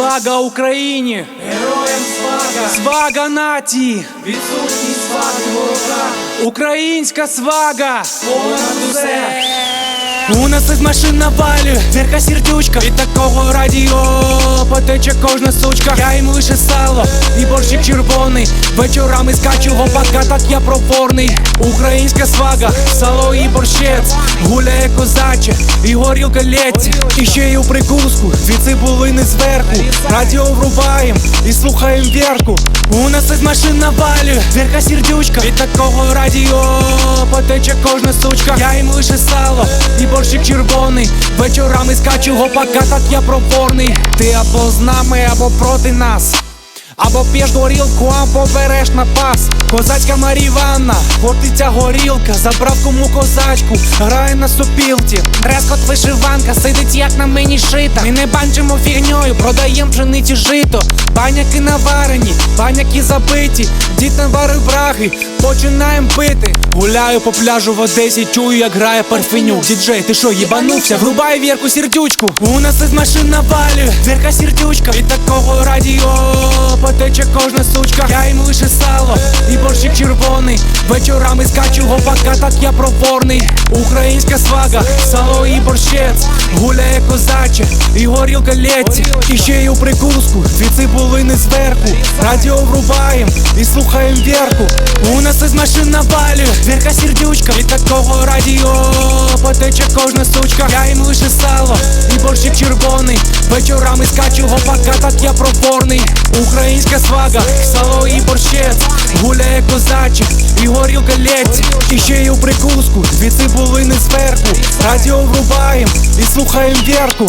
Свага Україні! Героям свага, Свага нації! відсутність сваги ворога, Українська свага! понад усе. У нас із машин навалює Вірка сердючка. Від такого радіо потече кожна сучка. Я їм лише сало і борщик червоний. Вечорами скачу гопака, так я проворний. Українська свага, сало і борщець. Гуляє козаче і горілка лється. І ще й у прикуску дві цибулини зверху. Радіо врубаєм і слухаєм вірку У нас із машин навалює Вірка сердючка. Від такого радіо потече кожна сучка. Я їм лише сало і борщик червоний. Вечорами скачу гопака, так я проворний. Ти або з нами, або проти нас або п'єш горілку, або береш на пас. Козацька Маріванна, хортиця горілка. Забрав кому козачку, грає на сопілці Дрескот вишиванка, сидить як на мені шита. Ми не банчимо фігньою, продаєм пшениці жито. Баняки наварені, баняки забиті. Дід наварив браги, починаєм пити. Гуляю по пляжу в Одесі, чую, як грає парфенюк. Діджей, ти що, їбанувся? Врубай вірку сердючку. У нас із машин навалює, вірка сердючка. Від такого радіо потече кожна сучка. Я їм лише сало і борщик червоний. Вечорами скачу гопака, так я проворний. Українська свага, сало і борщець. Гуляє козаче і горілка лється. І ще й у прикуску, дві цибулини зверху. Радіо врубаєм і слухаєм вірку. У нас із машин навалює, вірка сердючка. Від такого радіо потече кожна сучка. Я їм лише сало і борщик червоний Вечорами скачу гопака, так я пропорний. Українська свага, сало і борщець. Гуляє козачик, і горілка лється І ще й у прикуску, дві цибулини зверху. Радіо врубаєм і слухаєм вірку